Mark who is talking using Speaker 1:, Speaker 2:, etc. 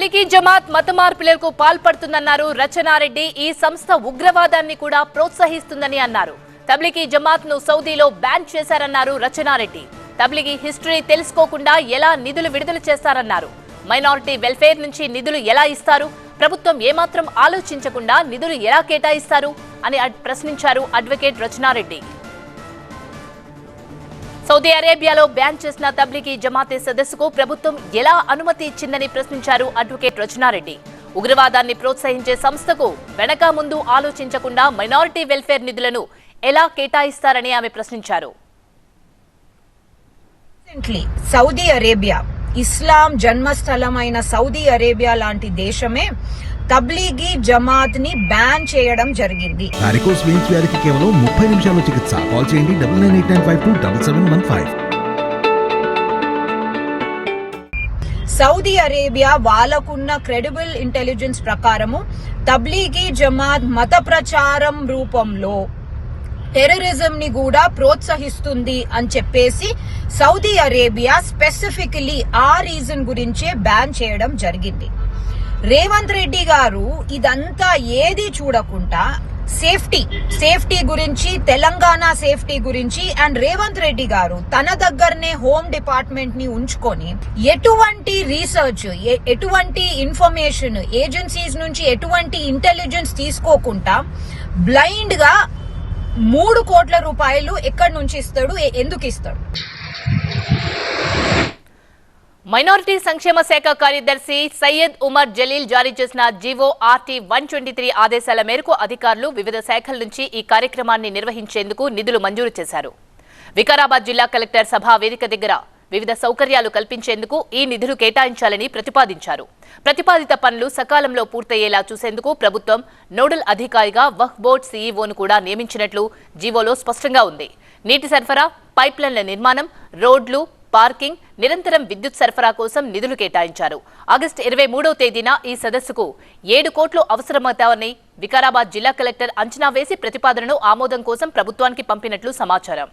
Speaker 1: తబ్లిగీ జమాత్ మత మార్పులకు పాల్పడుతుందన్నారు రచనారెడ్డి. ఈ సంస్థ ఉగ్రవాదాన్ని కూడా ప్రోత్సహిస్తుందని అన్నారు. తబ్లిగీ జమాత్ను సౌదీలో బ్యాన్ చేశారన్నారు రచనారెడ్డి. తబ్లిగీ హిస్టరీ తెలుసుకోకుండా ఎలా నిధులు విడుదల చేస్తారన్నారు. మైనారిటీ వెల్ఫేర్ నుంచి నిధులు ఎలా ఇస్తారు? ప్రభుత్వం ఏమాత్రం ఆలోచించకుండా నిధులు ఎలా కేటాయిస్తారు? అని ప్రశ్నించారు అడ్వకేట్ రచనారెడ్డి. సౌదీ అరేబియాలో బ్యాన్ చేసిన తబ్లిగీ జమాతే సదస్సుకు ప్రభుత్వం ఎలా అనుమతి ఇచ్చిందని ప్రశ్నించారు అడ్వకేట్ రచనారెడ్డి. ఉగ్రవాదాన్ని ప్రోత్సహించే సంస్థకు వెనక ముందు ఆలోచించకుండా మైనారిటీ వెల్ఫేర్ నిధులను ఎలా కేటాయిస్తారని ఆమె ప్రశ్నించారు.
Speaker 2: రీసెంట్లీ సౌదీ అరేబియా ఇస్లాం జన్మస్థలమైన సౌదీ అరేబియా లాంటి దేశమే తబ్లీగీ జమాత్ని బ్యాన్ చేయడం జరిగింది.
Speaker 3: వారికోస్ వెయిన్స్ వ్యాధికి కేవలం ముప్పై నిమిషాల్లో చికిత్స. కాల్ చేయండి double nine eight nine five two double seven one five.
Speaker 2: Saudi Arabia వాళ్ళకున్న క్రెడిబుల్ ఇంటెలిజెన్స్ ప్రకారము తబ్లీగీ జమాత్ మత ప్రచారం రూపంలో టెర్రరిజం ని కూడా ప్రోత్సహిస్తుంది అని చెప్పేసి సౌదీ అరేబియా స్పెసిఫికలీ ఆ రీజన్ గురించే బ్యాన్ చేయడం జరిగింది. రేవంత్ రెడ్డి గారు ఇదంతా ఏది చూడకుండా సేఫ్టీ సేఫ్టీ గురించి తెలంగాణ సేఫ్టీ గురించి అండ్ రేవంత్ రెడ్డి గారు తన దగ్గరనే హోమ్ డిపార్ట్మెంట్ని ఉంచుకొని ఎటువంటి రీసెర్చ్ ఎటువంటి ఇన్ఫర్మేషన్ ఏజెన్సీస్ నుంచి ఎటువంటి ఇంటెలిజెన్స్ తీసుకోకుండా బ్లైండ్గా మూడు కోట్ల రూపాయలు ఎక్కడి నుంచి ఇస్తాడు ఎందుకు ఇస్తాడు?
Speaker 1: మైనారిటీ సంక్షేమ శాఖ కార్యదర్శి సయ్యద్ ఉమర్ జలీల్ జారీ చేసిన GO RT one twenty three ఆదేశాల మేరకు అధికారులు వివిధ శాఖల నుంచి ఈ కార్యక్రమాన్ని నిర్వహించేందుకు నిధులు మంజూరు చేశారు. వికారాబాద్ జిల్లా కలెక్టర్ సభా వేదిక దగ్గర వివిధ సౌకర్యాలు కల్పించేందుకు ఈ నిధులు కేటాయించాలని ప్రతిపాదించారు. ప్రతిపాదిత పనులు సకాలంలో పూర్తయ్యేలా చూసేందుకు ప్రభుత్వం నోడల్ అధికారిగా వహ్ బోర్డ్ సీఈఓను కూడా నియమించినట్లు జీవోలో స్పష్టంగా ఉంది. నీటి సరఫరా పైప్లైన్ల నిర్మాణం రోడ్లు పార్కింగ్ నిరంతరం విద్యుత్ సరఫరా కోసం నిధులు కేటాయించారు. ఆగస్టు ఇరవై మూడవ తేదీన ఈ సదస్సుకు ఏడు కోట్లు అవసరమవుతామని వికారాబాద్ జిల్లా కలెక్టర్ అంచనా వేసి ప్రతిపాదనను ఆమోదం కోసం ప్రభుత్వానికి పంపినట్లు సమాచారం.